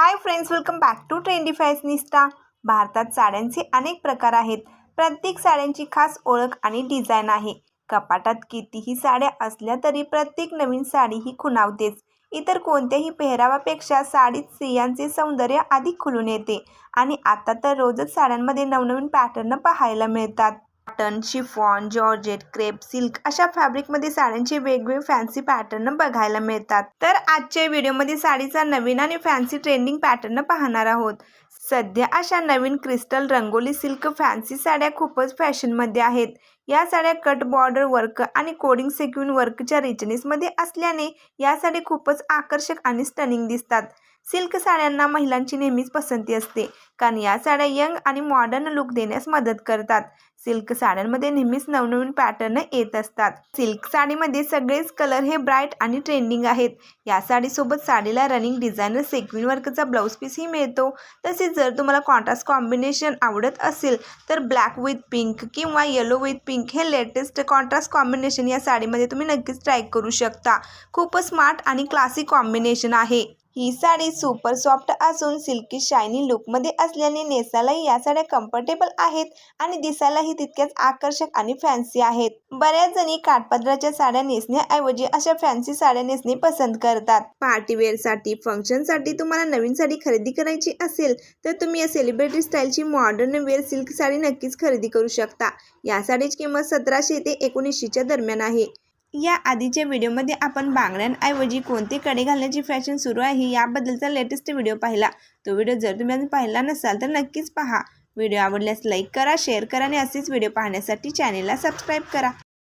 Hi friends welcome back to trendy fashionista भारतात साड्यांचे अनेक प्रकार आहेत. प्रत्येक साड्यांची खास ओळख आणि डिझाईन आहे. कपाटात कितीही साड्या असल्या तरी प्रत्येक नवीन साडी ही खुणावतेच. इतर कोणत्याही पेहरावापेक्षा साडीत स्त्रियांचे सौंदर्य अधिक खुलून येते. आणि आता तर रोजच साड्यांमध्ये नवनवीन पॅटर्न पाहायला मिळतात. Cotton chiffon georgette crepe silk अशा फॅब्रिकमध्ये साड्यांचे वेगवेगळे फॅन्सी पॅटर्न बघायला मिळतात. तर आजच्या व्हिडिओमध्ये साडीचा नवीन आणि फॅन्सी ट्रेंडिंग पॅटर्न पाहणार आहोत. सध्या अशा नवीन क्रिस्टल रंगोली सिल्क फॅन्सी साड्या खूपच फॅशनमध्ये आहेत. या साड्या कट बॉर्डर वर्क आणि कोडिंग सेक्युन वर्कच्या रिचनेसमध्ये असल्याने या साड्या खूपच आकर्षक आणि स्टनिंग दिसतात. सिल्क साड्यांना महिलांची नेहमीच पसंती असते कारण या साड्या यंग आणि मॉडर्न लुक देण्यास मदत करतात. सिल्क साड्यांमध्ये नेहमीच नवनवीन पॅटर्न येत असतात. सिल्क साडीमध्ये सगळेच कलर हे ब्राईट आणि ट्रेंडिंग आहेत. या साडीसोबत साडीला रनिंग डिझायनर सेक्विन वर्कचा ब्लाऊज पीसही मिळतो. तसेच जर तुम्हाला कॉन्ट्रास्ट कॉम्बिनेशन आवडत असेल तर ब्लॅक विथ पिंक किंवा येलो विथ पिंक हे लेटेस्ट कॉन्ट्रास्ट कॉम्बिनेशन या साडीमध्ये तुम्ही नक्कीच ट्राय करू शकता. खूपच स्मार्ट आणि क्लासिक कॉम्बिनेशन आहे. ही साडी सुपर सॉफ्ट असून सिल्की शायनी लुकमध्ये असल्याने नेसायलाही या साड्या कम्फर्टेबल आहेत आणि दिसायलाही तितक्याच आकर्षक आणि फॅन्सी आहेत. बऱ्याच जणी काठपदराच्या साड्या नेसण्याऐवजी अशा फॅन्सी साड्या नेसणे पसंत करतात. पार्टीवेअरसाठी फंक्शनसाठी तुम्हाला नवीन साडी खरेदी करायची असेल तर तुम्ही या सेलिब्रिटी स्टाईलची मॉडर्न वेअर सिल्क साडी नक्कीच खरेदी करू शकता. या साडीची किंमत सतराशे ते एकोणीसशेच्या दरम्यान आहे. या आधीच्या व्हिडिओमध्ये आपण बांगड्यांऐवजी कोणते कडे घालण्याची फॅशन सुरू आहे याबद्दलचा लेटेस्ट व्हिडिओ पाहिला. तो व्हिडिओ जर तुम्ही अजून पाहिला नसाल तर नक्कीच पहा. व्हिडिओ आवडल्यास लाईक करा शेअर करा आणि असेच व्हिडिओ पाहण्यासाठी चॅनेलला सबस्क्राईब करा.